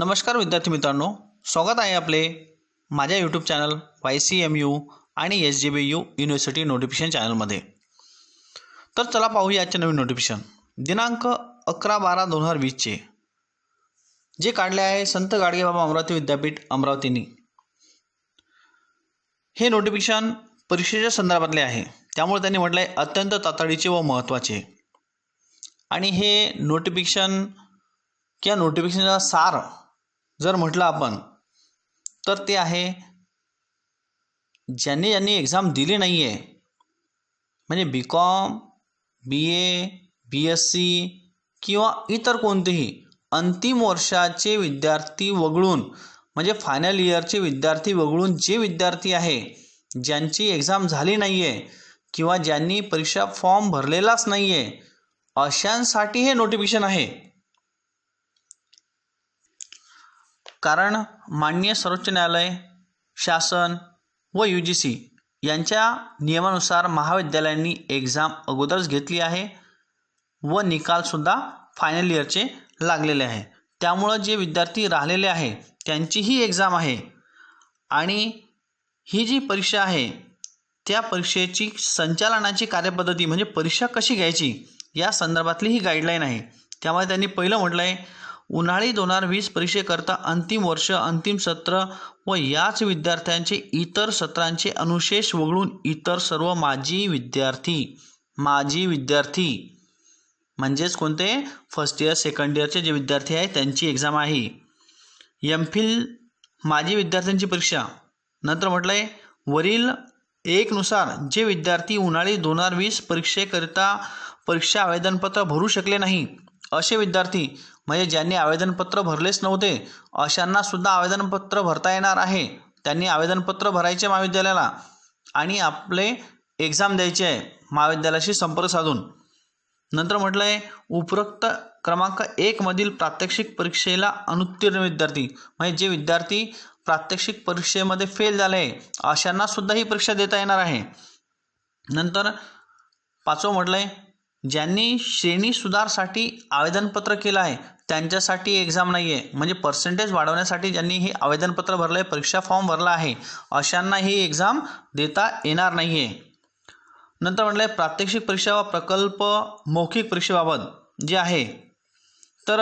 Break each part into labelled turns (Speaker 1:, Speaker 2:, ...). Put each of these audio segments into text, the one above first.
Speaker 1: नमस्कार विद्यार्थी मित्रांनो स्वागत आहे आपले माझ्या YouTube channel Y C M U आणि S J B you university notification चॅनलमध्ये तर चला पाहूया आजचे नवीन नोटिफिकेशन दिनांक अकरा बारा दोन हजार वीसचे जे काढले आहे संत गाडगेबाबा अमरावती विद्यापीठ अमरावतीनी. हे नोटिफिकेशन परीक्षेच्या संदर्भातले आहे. त्यामुळे त्यांनी म्हटलं आहे अत्यंत तातडीचे व महत्त्वाचे आणि हे नोटिफिकेशन किंवा नोटिफिकेशनचा सार जर म्हटलं आपण तर ते आहे ज्यांनी ज्यांनी एक्झाम दिली नाही आहे म्हणजे B com B A B S C किंवा इतर कोणतेही अंतिम वर्षाचे विद्यार्थी वगळून म्हणजे फायनल इयरचे विद्यार्थी वगळून जे विद्यार्थी आहे ज्यांची एक्झाम झाली नाही आहे किंवा ज्यांनी परीक्षा फॉर्म भरलेलाच नाही आहे अशांसाठी हे नोटिफिकेशन आहे. कारण माननीय सर्वोच्च न्यायालय शासन व यू जी सी यांच्या नियमानुसार महाविद्यालयांनी एक्झाम अगोदरच घेतली आहे व निकालसुद्धा फायनल इयरचे लागलेले आहे. त्यामुळं जे विद्यार्थी राहिलेले आहे त्यांची ही एक्झाम आहे आणि ही जी परीक्षा आहे त्या परीक्षेची संचालनाची कार्यपद्धती म्हणजे परीक्षा कशी घ्यायची या संदर्भातली ही गाईडलाईन आहे. त्यामुळे त्यांनी पहिलं म्हटलं आहे उन्हाळी दोन हजार वीस परीक्षेकरता अंतिम वर्ष अंतिम सत्र व याच विद्यार्थ्यांचे इतर सत्रांचे अनुशेष वगळून इतर सर्व माजी विद्यार्थी माजी विद्यार्थी. म्हणजेच कोणते? फर्स्ट इयर सेकंड इयरचे जे विद्यार्थी आहेत त्यांची एक्झाम आहे. एम फिल माजी विद्यार्थ्यांची परीक्षा. नंतर म्हटलं आहे वरील एकनुसार जे विद्यार्थी उन्हाळी दोन हजार वीस परीक्षेकरिता परीक्षा आवेदनपत्र भरू शकले नाही असे विद्यार्थी म्हणजे ज्यांनी आवेदनपत्र भरलेच नव्हते. अशांना सुद्धा आवेदनपत्र भरता येणार आहे. त्यांनी आवेदनपत्र भरायचे महाविद्यालयाला आणि आपले एक्झाम द्यायचे आहे महाविद्यालयाशी संपर्क साधून. नंतर म्हटलं आहे उपरोक्त क्रमांक एकमधील प्रात्यक्षिक परीक्षेला अनुत्तीर्ण विद्यार्थी. म्हणजे जे विद्यार्थी प्रात्यक्षिक परीक्षेमध्ये फेल झाले आहे अशांना सुद्धा ही परीक्षा देता येणार आहे. नंतर पाचवं म्हटलं आहे ज्यांनी श्रेणी सुधारसाठी आवेदनपत्र केलं आहे त्यांच्यासाठी एक्झाम नाही आहे म्हणजे पर्सेंटेज वाढवण्यासाठी ज्यांनी हे आवेदनपत्र भरलं आहे परीक्षा फॉर्म भरला आहे अशांना ही एक्झाम देता येणार नाही आहे नंतर म्हटलं आहे प्रात्यक्षिक परीक्षा व प्रकल्प मौखिक परीक्षेबाबत जे आहे तर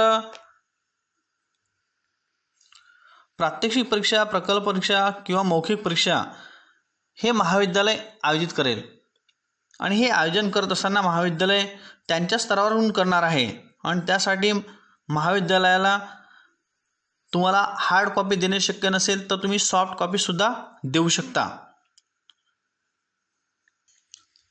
Speaker 1: प्रात्यक्षिक परीक्षा प्रकल्प परीक्षा किंवा मौखिक परीक्षा हे महाविद्यालय आयोजित करेल. आणि हे आयोजन करत असताना महाविद्यालय त्यांच्या स्तरावरून करणार आहे. आणि त्यासाठी महाविद्यालयाला तुम्हाला हार्ड कॉपी देणे शक्य नसेल तर तुम्ही सॉफ्ट कॉपीसुद्धा देऊ शकता.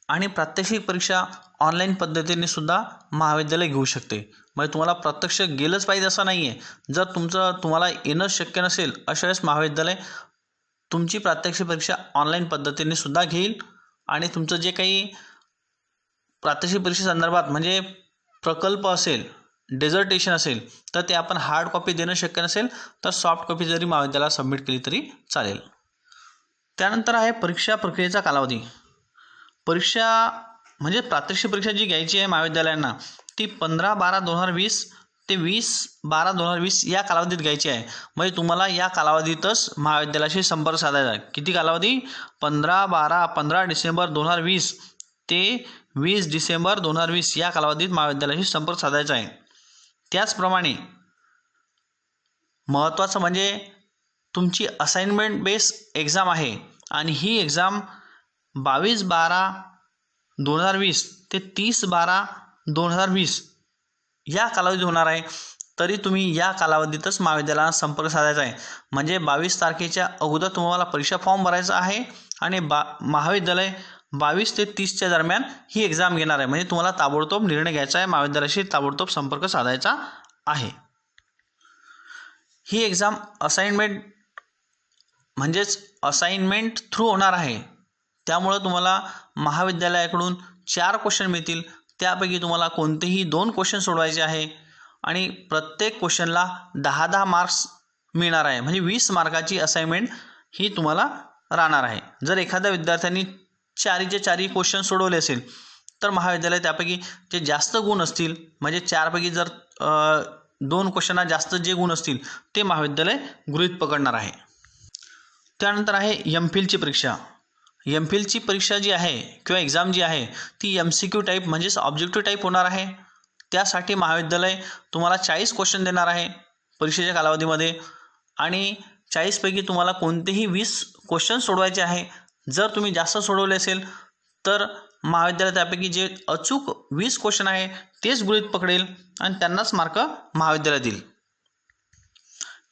Speaker 1: आणि प्रात्यक्षिक परीक्षा ऑनलाईन पद्धतीने सुद्धा महाविद्यालय घेऊ शकते. म्हणजे तुम्हाला प्रत्यक्ष गेलंच पाहिजे असं नाही आहे जर तुमचं तुम्हाला येणं शक्य नसेल अशा वेळेस महाविद्यालय तुमची प्रात्यक्षिक परीक्षा ऑनलाईन पद्धतीने सुद्धा घेईल. आणि तुमचं जे काही प्रात्यक्षिक परीक्षेसंदर्भात म्हणजे प्रकल्प असेल डेझर्टेशन असेल तर ते आपण हार्ड कॉपी देणं शक्य नसेल तर सॉफ्ट कॉपी जरी महाविद्यालयाला सबमिट केली तरी चालेल. त्यानंतर आहे परीक्षा प्रक्रियेचा कालावधी. परीक्षा म्हणजे प्रात्यक्षिक परीक्षा जी घ्यायची आहे महाविद्यालयांना ती पंधरा बारा दोन हजार वीस ते वीस बारा दोन हजार वीस या कालावधीत घ्यायची आहे. म्हणजे तुम्हाला या कालावधीतच महाविद्यालयाशी संपर्क साधायचा आहे. किती कालावधी? पंधरा बारा पंधरा डिसेंबर दोन हजार वीस ते वीस डिसेंबर दोन हजार वीस या कालावधीत महाविद्यालयाशी संपर्क साधायचा आहे. त्याचप्रमाणे महत्त्वाचं म्हणजे तुमची असाइनमेंट बेस एक्झाम आहे आणि ही एक्झाम बावीस बारा दोन हजार वीस ते तीस बारा दोन हजार वीस या कालावधीत होणार आहे. तरी तुम्ही या कालावधीतच महाविद्यालयाला संपर्क साधायचा आहे. म्हणजे बावीस तारखेच्या अगोदर तुम्हाला परीक्षा फॉर्म भरायचा आहे आणि बा महाविद्यालय बावीस ते तीसच्या दरम्यान ही एक्झाम घेणार आहे. म्हणजे तुम्हाला ताबडतोब निर्णय घ्यायचा आहे. महाविद्यालयाशी ताबडतोब संपर्क साधायचा आहे. ही एक्झाम असाइनमेंट म्हणजेच असाइनमेंट थ्रू होणार आहे. त्यामुळं तुम्हाला महाविद्यालयाकडून चार क्वेश्चन मिळतील. त्यापैकी तुम्हाला कोणतेही दोन क्वेश्चन सोडवायचे आहे. आणि प्रत्येक क्वेश्चनला दहा दहा मार्क्स मिळणार आहे. म्हणजे वीस मार्काची असाइनमेंट ही तुम्हाला राहणार आहे. जर एखाद्या विद्यार्थ्यांनी चारीचे चारही क्वेश्चन सोडवले असेल तर महाविद्यालय त्यापैकी जे जास्त गुण असतील म्हणजे चारपैकी जर दोन क्वेश्चनला जास्त जे गुण असतील ते महाविद्यालय गृहीत पकडणार आहे. त्यानंतर आहे एम फिलची परीक्षा. एम फिलची परीक्षा जी आहे किंवा एक्झाम जी आहे ती एम सी क्यू टाईप म्हणजेच ऑब्जेक्टिव्ह टाईप होणार आहे. त्यासाठी महाविद्यालय तुम्हाला चाळीस क्वेश्चन देणार आहे परीक्षेच्या कालावधीमध्ये. आणि चाळीसपैकी तुम्हाला कोणतेही वीस क्वेश्चन सोडवायचे आहे. जर तुम्ही जास्त सोडवले असेल तर महाविद्यालय त्यापैकी जे अचूक वीस क्वेश्चन आहे तेच गृहित पकडेल आणि त्यांनाच मार्क महाविद्यालय देईल.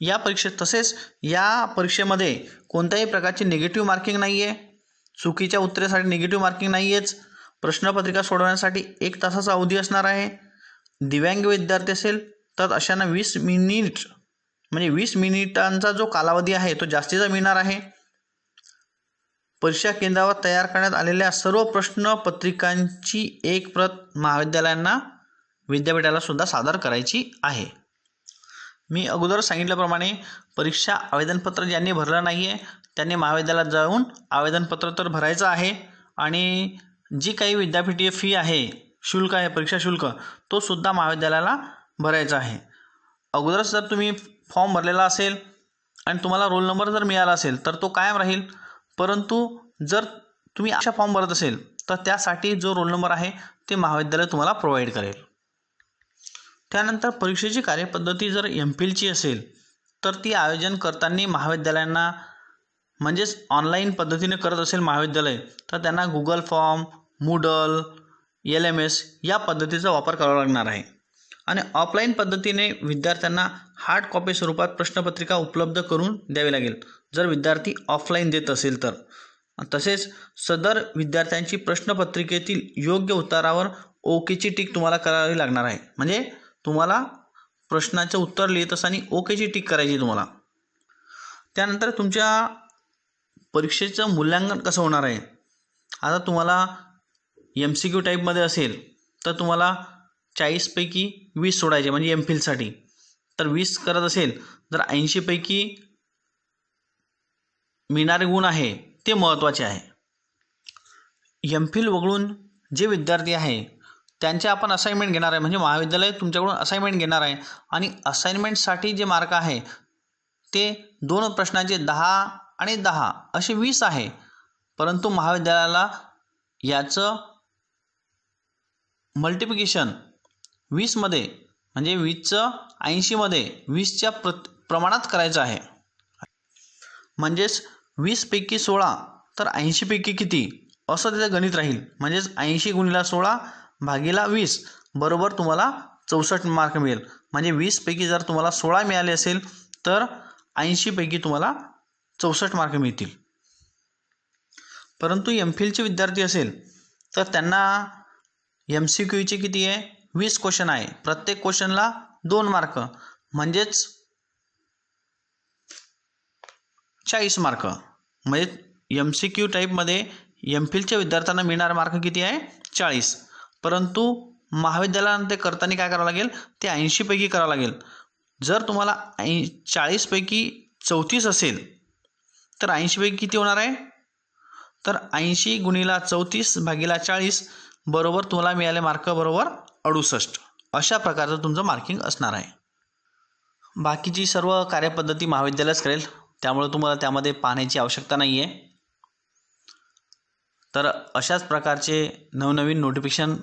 Speaker 1: या परीक्षेत तसेच या परीक्षेमध्ये कोणत्याही प्रकारची निगेटिव्ह मार्किंग नाही आहे चुकीच्या उत्तरेसाठी निगेटिव्ह मार्किंग नाहीयेच. प्रश्नपत्रिका सोडवण्यासाठी एक तासाचा अवधी असणार आहे. दिव्यांग विद्यार्थी असेल तर अशांना वीस मिनिट म्हणजे वीस मिनिटांचा जो कालावधी आहे तो जास्तीचा मिळणार आहे. परीक्षा केंद्रावर तयार करण्यात आलेल्या सर्व प्रश्नपत्रिकांची एक प्रत महाविद्यालयांना विद्यापीठाला सुद्धा सादर करायची आहे. मी अगोदर सांगितल्याप्रमाणे परीक्षा आवेदनपत्र ज्यांनी भरलं नाही आहे त्यांनी महाविद्यालयात जाऊन आवेदनपत्र तर भरायचं आहे आणि जी काही विद्यापीठीय फी आहे शुल्क आहे परीक्षा शुल्क तो सुद्धा महाविद्यालयाला भरायचा आहे. अगोदरच जर तुम्ही फॉर्म भरलेला असेल आणि तुम्हाला रोल नंबर जर मिळाला असेल तर तो कायम राहील. परंतु जर तुम्ही अशा फॉर्म भरत असेल तर त्यासाठी जो रोल नंबर आहे ते महाविद्यालय तुम्हाला प्रोव्हाइड करेल. त्यानंतर परीक्षेची कार्यपद्धती जर एम फिलची असेल तर ती आयोजन करताना महाविद्यालयांना म्हणजेच ऑनलाईन पद्धतीने करत असेल महाविद्यालय तर त्यांना Google form Moodle L M S या पद्धतीचा वापर करावा लागणार आहे. आणि ऑफलाईन पद्धतीने विद्यार्थ्यांना हार्ड कॉपी स्वरूपात प्रश्नपत्रिका उपलब्ध करून द्यावी लागेल. जर विद्यार्थी ऑफलाईन देत असेल तर. तसेच सदर विद्यार्थ्यांची प्रश्नपत्रिकेतील योग्य उत्तरावर ओकेची टीक तुम्हाला करावी लागणार आहे. म्हणजे तुम्हाला प्रश्नाचं उत्तर लिहित असताना ओकेची टीक करायची तुम्हाला. त्यानंतर तुमच्या परीक्षेचं मूल्यांकन कसं होणार आहे? आता तुम्हाला एम सी क्यू टाईपमध्ये असेल तर तुम्हाला चाळीसपैकी वीस सोडायचे म्हणजे एम फिलसाठी तर वीस करत असेल तर ऐंशीपैकी मिळणारे गुण आहे ते महत्त्वाचे आहे. एम फिल वगळून जे विद्यार्थी आहे त्यांचे आपण असाइनमेंट घेणार आहे. म्हणजे महाविद्यालय तुमच्याकडून असाइनमेंट घेणार आहे. आणि असाइनमेंटसाठी जे मार्क आहे ते दोन प्रश्नांचे दहा आणि दहा असे वीस आहे. परंतु महाविद्यालयाला याचं मल्टिप्लिकेशन वीसमध्ये म्हणजे वीसचं ऐंशीमध्ये वीसच्या प्र प्रमाणात करायचं आहे. म्हणजेच वीसपैकी सोळा तर ऐंशीपैकी किती? असं त्याचं गणित राहील. म्हणजेच ऐंशी गुणिला सोळा भागीला वीस बरोबर तुम्हाला चौसष्ट मार्क मिळेल. म्हणजे वीसपैकी जर तुम्हाला सोळा मिळाले असेल तर ऐंशीपैकी तुम्हाला चौसष्ट मार्क मिळतील. परंतु एम फिलचे विद्यार्थी असेल तर त्यांना एम सी क्यूचे किती आहे? वीस क्वेश्चन आहे. प्रत्येक क्वेश्चनला दोन मार्क. म्हणजेच चाळीस मार्क. म्हणजे एम सी क्यू टाईपमध्ये एम फिलच्या विद्यार्थ्यांना मिळणार मार्क किती आहे? चाळीस. परंतु महाविद्यालयानं ते करताना काय करावं लागेल? ते ऐंशीपैकी करावं लागेल. जर तुम्हाला ऐं चाळीसपैकी चौतीस असेल तर ऐंशीपैकी किती होणार आहे? तर ऐंशी गुणिला चौतीस भागीला चाळीस बरोबर तुम्हाला मिळाले मार्क बरोबर अडुसष्ट. अशा प्रकारचं तुमचं मार्किंग असणार आहे. बाकीची सर्व कार्यपद्धती महाविद्यालयच करेल. त्यामुळे तुम्हाला त्यामध्ये पाहण्याची आवश्यकता नाही आहे तर अशाच प्रकारचे नवनवीन नोटिफिकेशन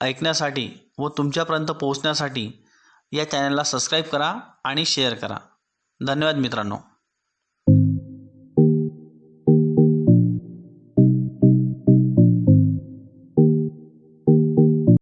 Speaker 1: ऐकण्यासाठी व तुमच्यापर्यंत पोहोचण्यासाठी या चॅनलला सबस्क्राईब करा आणि शेअर करा. धन्यवाद मित्रांनो.